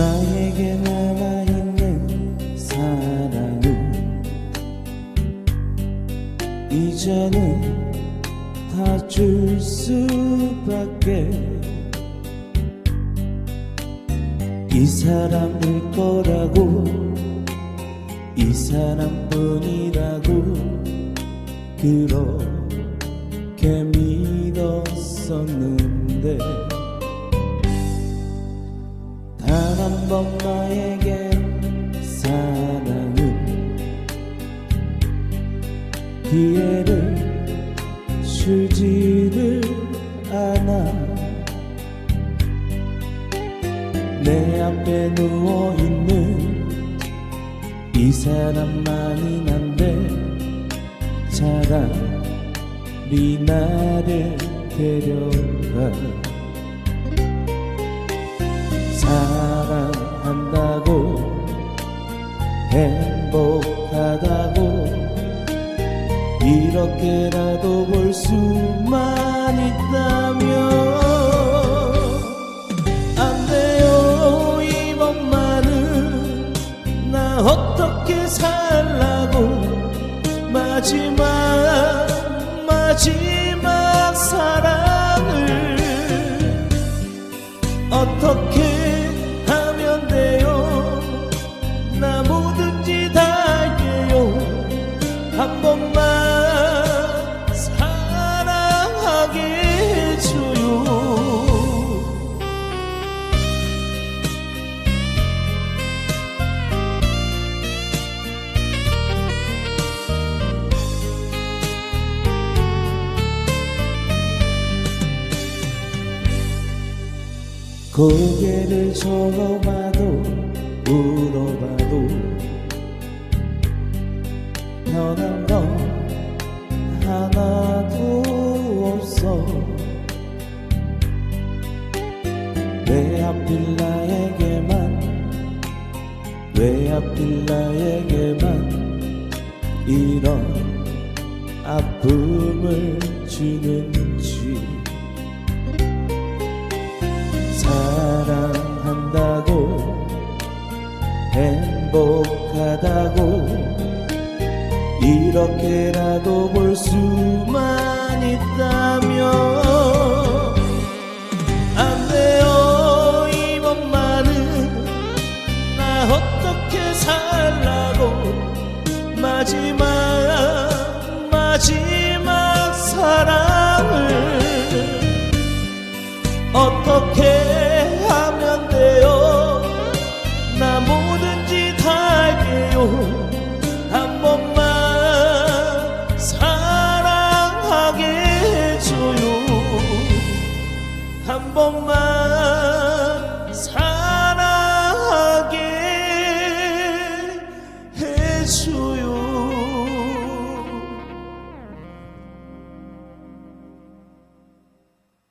나에게 남아있는 사랑은 이제는 다 줄 수밖에 이 사람일 거라고 이 사람뿐이라고 그렇게 믿었었는데 단한번 나에게 사랑은 기회를 주지를 않아. 내 앞에 누워있는 이 사람만이 난데 차라리 나를 데려가 행복하다고 이렇게라도 볼 수만 있다면 안 돼요. 이번만은 나 어떻게 살라고 마지막 마지막 사랑을 어떻게 고개를 저어봐도 울어봐도 변한 건 하나도 없어. 왜 하필 나에게만 왜 하필 나에게만 이런 아픔을 주는 하다고 이렇게라도 볼 수만 있다면 안 돼요 이번만은. 나 어떻게 살라고. 마지막 마지막 사랑을 어떻게 한 번만 사랑하게 해줘요.